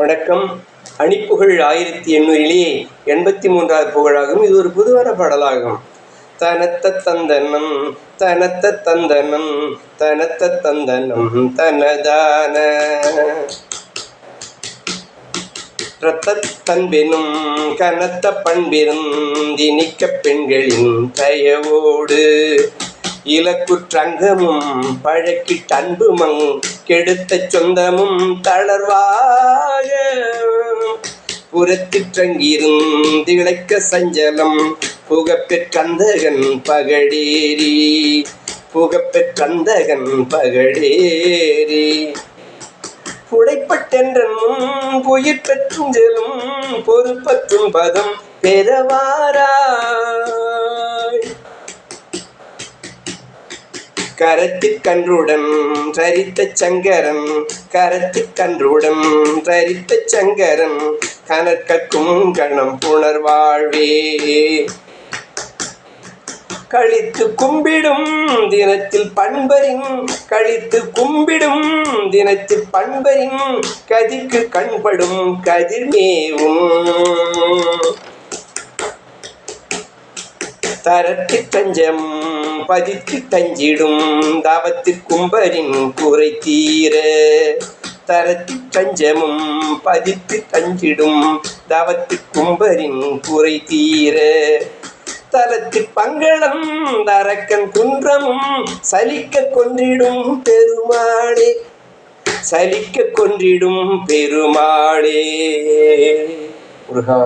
வணக்கம். அணிப்புகழ் ஆயிரத்தி எண்ணூறிலே எண்பத்தி மூன்றாவது புகழாகும். இது ஒரு புதுவர பாடலாகும். தனத்த தந்தனம் தனத்த தந்தனம் தனத்த தந்தனம் தனதான. இரத்தத்தன்பெனும் கனத்த பண்பெரும் திணிக்க பெண்களின் தயவோடு. இலக்குற்றங்கமும் பழக்கிட்டன்புமங் கெடுத்த சொந்தமும் தளர்வாக புறத்திற்றங்கிருந்திழைக்க சஞ்சலம். புகப்பெற்றந்தகன் பகடேரி. புகப்பெற்றந்தகன் பகடேரி. புடைப்பட்டென்றனும் புயிர் பெற்றும் செலும் பொறுப்பற்றும் பதம் பெறவாராய். கரத்திற்கன்றுடன் தரித்த சங்கரன் கரத்திற்கன்றுடன் தரித்த சங்கரன் கனற்கும் கணம் புணர்வாழ்வே. கழித்து கும்பிடும் தினத்தில் பண்பரின் கழித்து கும்பிடும் தினத்தில் பண்பரின் கதிக்கு கண்படும் கதிர்மேவும். தரத்து தஞ்சம் பதித்து தஞ்சிடும் தவத்து கும்பரின் குறை தீர. தரத்து தஞ்சமும் பதித்து தஞ்சிடும் தவத்து கும்பரின் குறை தீர. தலத்து பங்களம் தரக்கன் குன்றமும் சலிக்க கொன்றிடும் பெருமாளே. சலிக்க கொன்றிடும் பெருமாளே. முருகா